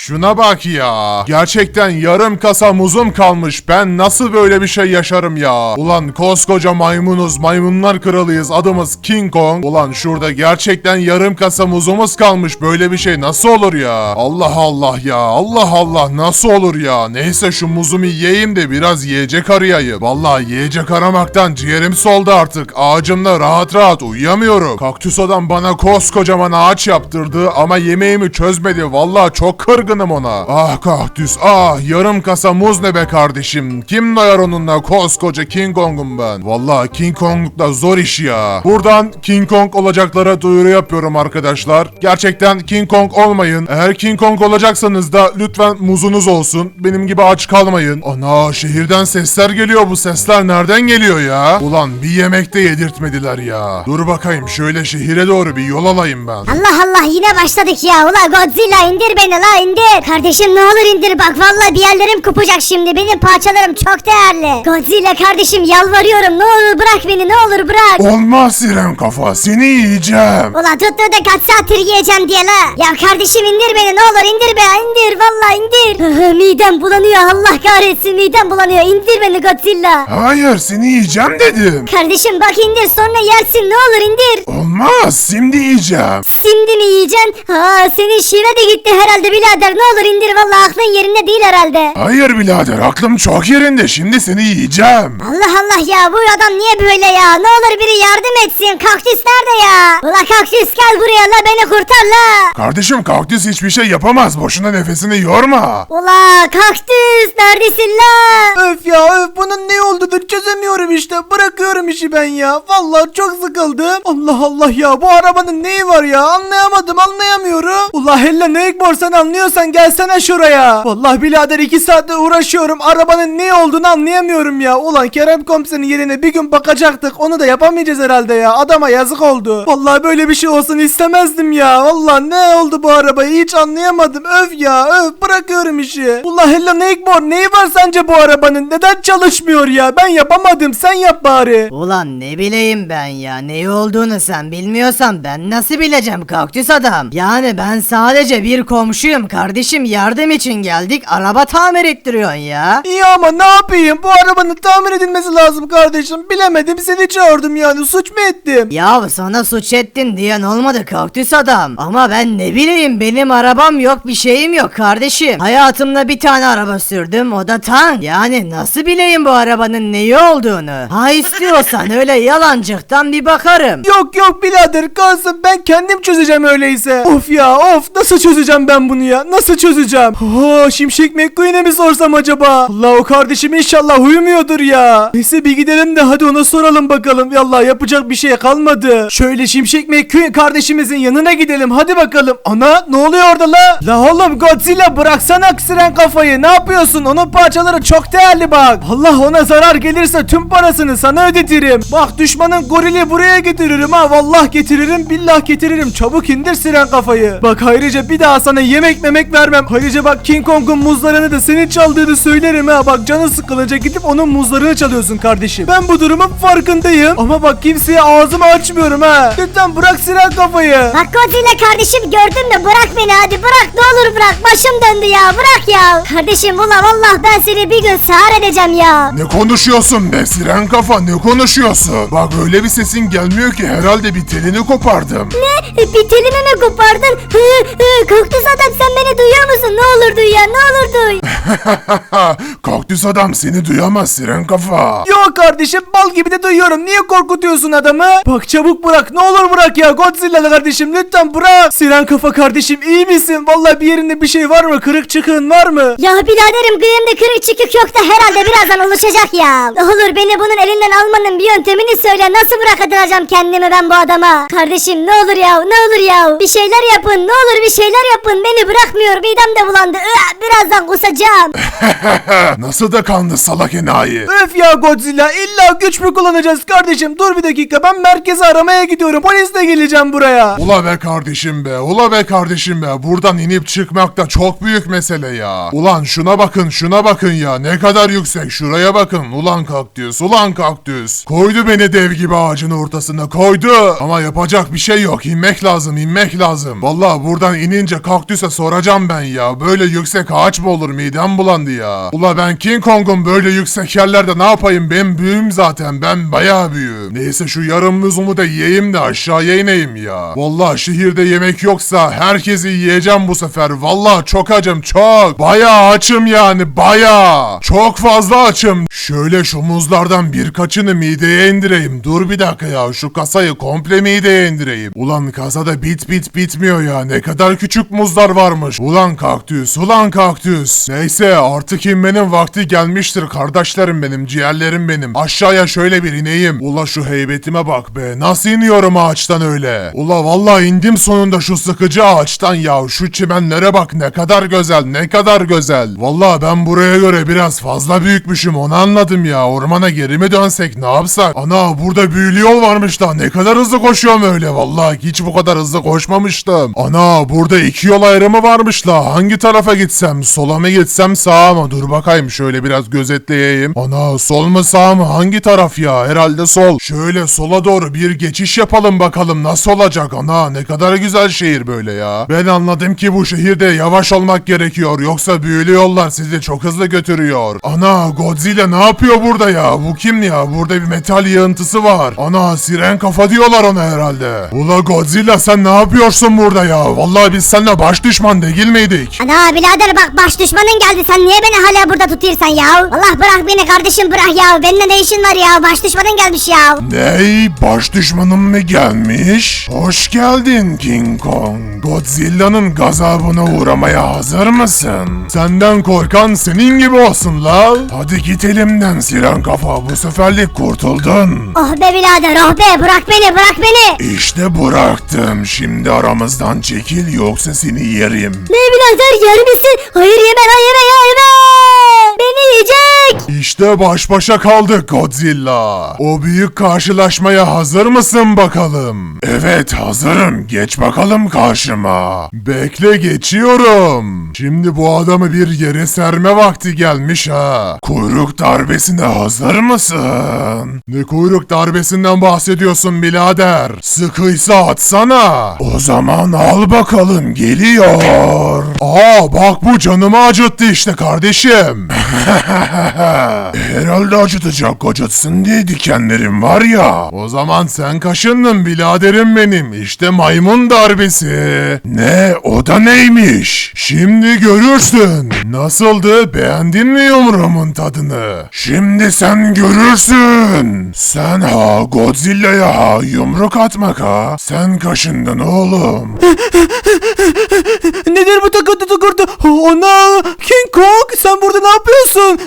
Şuna bak ya. Gerçekten yarım kasa muzum kalmış. Ben nasıl böyle bir şey yaşarım ya? Ulan koskoca maymunuz, maymunlar kralıyız. Adımız King Kong. Ulan şurada gerçekten yarım kasa muzumuz kalmış. Böyle bir şey nasıl olur ya? Allah Allah ya. Allah Allah nasıl olur ya? Neyse şu muzumu yiyeyim de biraz yiyecek arayayım. Vallahi yiyecek aramaktan ciğerim soldu artık. Ağacımda rahat rahat uyuyamıyorum. Kaktüs adam bana koskocaman ağaç yaptırdı ama yemeğimi çözmedi. Vallahi çok kırgınım ona. Ah kaktüs ah yarım kasa muz ne be kardeşim. Kim doyar onunla koskoca King Kong'um ben. Vallahi King Kong'lukla zor iş ya. Buradan King Kong olacaklara duyuru yapıyorum arkadaşlar. Gerçekten King Kong olmayın. Eğer King Kong olacaksanız da lütfen muzunuz olsun. Benim gibi aç kalmayın. Ana şehirden sesler geliyor bu sesler nereden geliyor ya? Ulan bir yemekte yedirtmediler ya. Dur bakayım şöyle şehire doğru bir yol alayım ben. Allah Allah yine başladık ya. Ula Godzilla indir beni la indir. Kardeşim ne olur indir bak vallahi bir yerlerim kopacak şimdi. Benim parçalarım çok değerli. Godzilla kardeşim yalvarıyorum ne olur bırak beni ne olur bırak. Olmaz siren kafa seni yiyeceğim. Ula tuttu da kaç saattir yiyeceğim diye la. Ya kardeşim indir beni ne olur indir be indir vallahi indir. Midem bulanıyor Allah kahretsin midem bulanıyor indir beni Godzilla. Hayır seni yiyeceğim dedim. Kardeşim bak indir sonra yersin ne olur indir. Olmaz şimdi yiyeceğim. Şimdi mi yiyeceksin? Ha senin şive de gitti herhalde birader ne olur indir vallahi aklın yerinde değil herhalde. Hayır birader aklım çok yerinde şimdi seni yiyeceğim. Allah Allah ya bu adam niye böyle ya? Ne olur biri yardım etsin. Kaktüs nerede ya? Ula kaktüs gel buraya la beni kurtar la. Kardeşim kaktüs hiçbir şey yapamaz boşuna nefesini yorma. Ula kaktüs neredesin la? Öf ya çözemiyorum işte. Bırakıyorum işi ben ya. Vallahi çok sıkıldım. Allah Allah ya bu arabanın neyi var ya? Anlayamadım anlayamıyorum. Ula hella ne ekbor sen anlıyorsan gelsene şuraya. Vallahi birader iki saattir uğraşıyorum. Arabanın ne olduğunu anlayamıyorum ya. Ulan Kerem komiserin yerine bir gün bakacaktık. Onu da yapamayacağız herhalde ya. Adama yazık oldu. Vallahi böyle bir şey olsun istemezdim ya. Vallahi ne oldu bu arabayı hiç anlayamadım. Öf ya öf bırakıyorum işi. Ula hella ne ekbor neyi var sence bu arabanın? Neden çalışmıyor ya? Ben yapamadım sen yap bari. Ulan ne bileyim ben ya ne olduğunu sen bilmiyorsan ben nasıl bileceğim kaktüs adam. Yani ben sadece bir komşuyum kardeşim yardım için geldik araba tamir ettiriyorsun ya. İyi ama ne yapayım? Bu arabanın tamir edilmesi lazım kardeşim. Bilemedim seni çağırdım yani. Suç mu ettim? Ya sana suç ettin diyen olmadı kaktüs adam. Ama ben ne bileyim benim arabam yok bir şeyim yok kardeşim. Hayatımda bir tane araba sürdüm o da tank. Yani nasıl bileyim bu arabanın neyi olduğunu. Ha istiyorsan öyle yalancıktan bir bakarım. Yok yok birader kalsın ben kendim çözeceğim öyleyse. Of ya of nasıl çözeceğim ben bunu ya? Nasıl çözeceğim? Oo Şimşek McQueen'e mi sorsam acaba? Allah o kardeşim inşallah uyumuyordur ya. Neyse bir gidelim de hadi ona soralım bakalım. Yallah yapacak bir şey kalmadı. Şöyle Şimşek McQueen kardeşimizin yanına gidelim hadi bakalım. Ana ne oluyor orada la? La oğlum Godzilla bıraksana siren kafayı. Ne yapıyorsun? Onun parçaları çok değerli bak. Allah ona zarar gelirse tüm parasını sana ödetirim. Bak düşmanın gorili buraya getiririm ha. Vallahi getiririm billah getiririm. Çabuk indir siren kafayı. Bak ayrıca bir daha sana yemek memek vermem. Ayrıca bak King Kong'un muzlarını da senin çaldığını söylerim ha. Bak canı sıkılınca gidip onun muzlarını çalıyorsun kardeşim. Ben bu durumun farkındayım. Ama bak kimseye ağzımı açmıyorum ha. Lütfen bırak siren kafayı. Bak Godzilla kardeşim gördün mü bırak beni hadi bırak ne olur bırak başım döndü ya bırak ya. Kardeşim ula vallahi ben seni bir gün sağır edeceğim ya. Ne konuşuyorsun be siren kafa ne konuşuyorsun? Bak öyle bir sesin gelmiyor ki herhalde bir telini kopardım. Ne? Bir telimi mi kopardın? Hı, hı, Kaktüs adam sen beni duyuyor musun? Ne olur duy ya ne olur duy. Kaktüs adam seni duyamaz siren kafa. Yok kardeşim bal gibi de duyuyorum. Niye korkutuyorsun adamı? Bak çabuk bırak. Ne olur bırak ya. Godzilla kardeşim lütfen bırak. Siren kafa kardeşim iyi misin? Vallahi bir yerinde bir şey var mı? Kırık çıkığın var mı? Ya biraderim kıyımda kırık çıkık yok da herhalde birazdan oluşacak ya. Ne olur beni bunun elinden almanın bir yöntemini söyle. Nasıl bırakacağım kendimi ben bu adama? Kardeşim ne olur ya ne olur ya. Bir şeyler yapın ne olur bir şeyler yapın. Beni bırakmıyor midem de bulandı. Birazdan kusacağım. Kazanıyorum. Nasıl da kandı salak enayi. Öf ya Godzilla illa güç mü kullanacağız kardeşim? Dur bir dakika ben merkezi aramaya gidiyorum. Polisle geleceğim buraya. Ula be kardeşim be, ula be kardeşim be. Buradan inip çıkmak da çok büyük mesele ya. Ulan şuna bakın, şuna bakın ya. Ne kadar yüksek, şuraya bakın. Ulan kaktüs, ulan kaktüs. Koydu beni dev gibi ağacın ortasına, koydu. Ama yapacak bir şey yok. İnmek lazım, inmek lazım. Vallahi buradan inince kaktüse soracağım ben ya. Böyle yüksek ağaç mı olur? Midem bulandı ya. Ula ben King Kong'um böyle yüksek yerlerde ne yapayım? Ben büyüğüm zaten. Ben bayağı büyüğüm. Neyse şu yarım muzumu da yiyeyim de aşağıya ineyim ya. Vallahi şehirde yemek yoksa herkesi yiyeceğim bu sefer. Vallahi çok acım çok. Bayağı açım yani bayağı. Çok fazla açım. Şöyle şu muzlardan birkaçını mideye indireyim. Dur bir dakika ya şu kasayı komple mideye indireyim. Ulan kasada bit bit bitmiyor ya. Ne kadar küçük muzlar varmış. Ulan kaktüs, ulan kaktüs. Neyse artık inmenin vakti gelmiştir kardeşlerim benim, ciğerlerim benim. Aşağıya şöyle bir ineyim. Ula şu heybetime bak be. Nasıl iniyorum ağaçtan öyle? Ula vallahi indim sonunda şu sıkıcı ağaçtan ya. Şu çimenlere bak ne kadar güzel, ne kadar güzel. Vallahi ben buraya göre biraz fazla büyükmüşüm onu anladım ya. Ormana geri mi dönsek ne yapsak? Ana burada büyülü yol varmış da ne kadar hızlı koşuyorum öyle. Vallahi hiç bu kadar hızlı koşmamıştım. Ana burada iki yol ayrımı varmış la. Hangi tarafa gitsem? Sola mı gitsem sağa mı? Dur bakayım şöyle biraz gözetleyeyim. Ana sol mu sağ mı? Hangi taraf ya? Herhalde sol. Şöyle sola doğru bir geçiş yapalım bakalım nasıl olacak ana? Ne kadar güzel şehir böyle ya. Ben anladım ki bu şehirde yavaş olmak gerekiyor. Yoksa büyülü yollar sizi çok hızlı götürüyor. Ana Godzilla ne yapıyor burada ya? Bu kim ya? Burada bir metal yığıntısı var. Ana siren kafa diyorlar ona herhalde. Ula Godzilla sen ne yapıyorsun burada ya? Vallahi biz seninle baş düşman değil miydik? Ana birader bak baş düşmanın geldi sen niye beni hala burada tutuyorsan ya? Allah bırak beni kardeşim bırak ya. Benimle ne işin var ya? Baş düşmanın gelmiş ya. Ney? Baş düşmanım mı gelmiş? Hoş geldin King Kong. Godzilla'nın gazabına uğramaya hazır mısın? Senden korkan senin gibi olsun la. Hadi git elimden siren kafa bu seferlik kurtuldun. Oh be birader oh be bırak beni bırak beni. İşte bıraktım. Şimdi aramızdan çekil yoksa seni yerim. Ne birader yer misin? Hayır yeme lan yeme ya yeme. Beni yiyecek. İşte baş başa kaldık Godzilla. O büyük karşılaşmaya hazır mısın bakalım? Evet hazırım. Geç bakalım karşıma. Bekle geçiyorum. Şimdi bu adamı bir yere serme vakti gelmiş ha. Kuyruk darbesine hazır mısın? Ne kuyruk darbesinden bahsediyorsun birader? Sıkıysa atsana. O zaman al bakalım geliyor. Aa bak bu canımı acıttı işte kardeşim. Herhalde acıtacak acıtsın diye dikenlerim var ya. O zaman sen kaşındın biraderim benim. İşte maymun darbesi. Ne o da neymiş? Şimdi görürsün. Nasıldı beğendin mi yumruğumun tadını? Şimdi sen görürsün. Sen ha Godzilla'ya ha yumruk atmak ha. Sen kaşındın oğlum. Nedir bu takırtı takırtı? Ana King Kong sen burada ne yapıyorsun?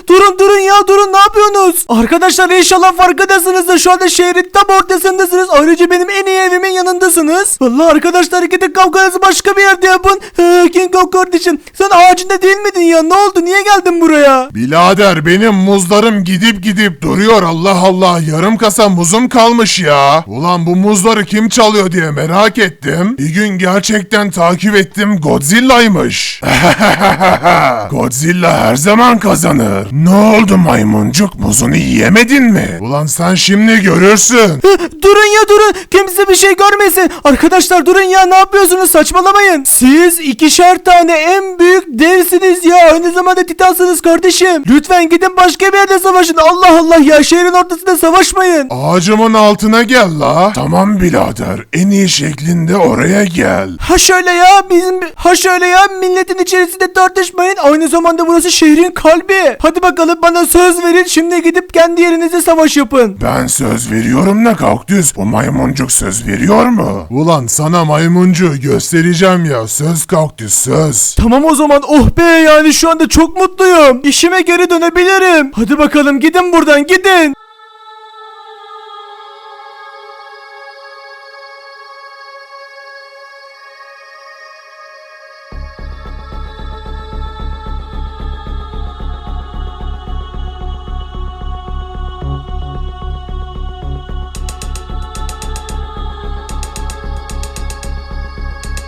Durun durun ya durun ne yapıyorsunuz? Arkadaşlar inşallah farkındasınız şu anda şehrin tam ortasındasınız. Ayrıca benim en iyi evimin yanındasınız. Vallahi arkadaşlar gidin kavganızı başka bir yerde yapın. Ee, King Kong kardeşim sen ağacında değil miydin ya? Ne oldu? Niye geldin buraya? Bilader benim muzlarım gidip gidip duruyor Allah Allah yarım kasa muzum kalmış ya. Ulan bu muzları kim çalıyor diye merak ettim. Bir gün gerçekten takip ettim Godzilla'ymış. Godzilla her zaman kazanır. Ne oldu maymuncuk muzunu yiyemedin mi? Ulan sen şimdi görürsün. Durun ya durun. Kimse bir şey görmesin. Arkadaşlar durun ya ne yapıyorsunuz saçmalamayın. Siz ikişer tane en büyük devsiniz ya. Aynı zamanda titansınız kardeşim. Lütfen gidin başka bir yerde savaşın. Allah Allah ya şehrin ortasında savaşmayın. Ağacımın altına gel la. Tamam birader en iyi şeklinde oraya gel. Ha şöyle ya bizim ha şöyle ya milletin içerisinde tartışmayın. Aynı zamanda burası şehrin kalbi. Hadi bakalım bana söz verin. Şimdi gidip kendi yerinizde savaş yapın. Ben söz veriyorum da kaktüs. Bu maymuncuk söz veriyor mu? Ulan sana maymuncu göstereceğim ya. Söz kaktüs söz. Tamam o zaman oh be yani şu anda çok mutluyum. İşime geri dönebilirim. Hadi bakalım gidin buradan gidin.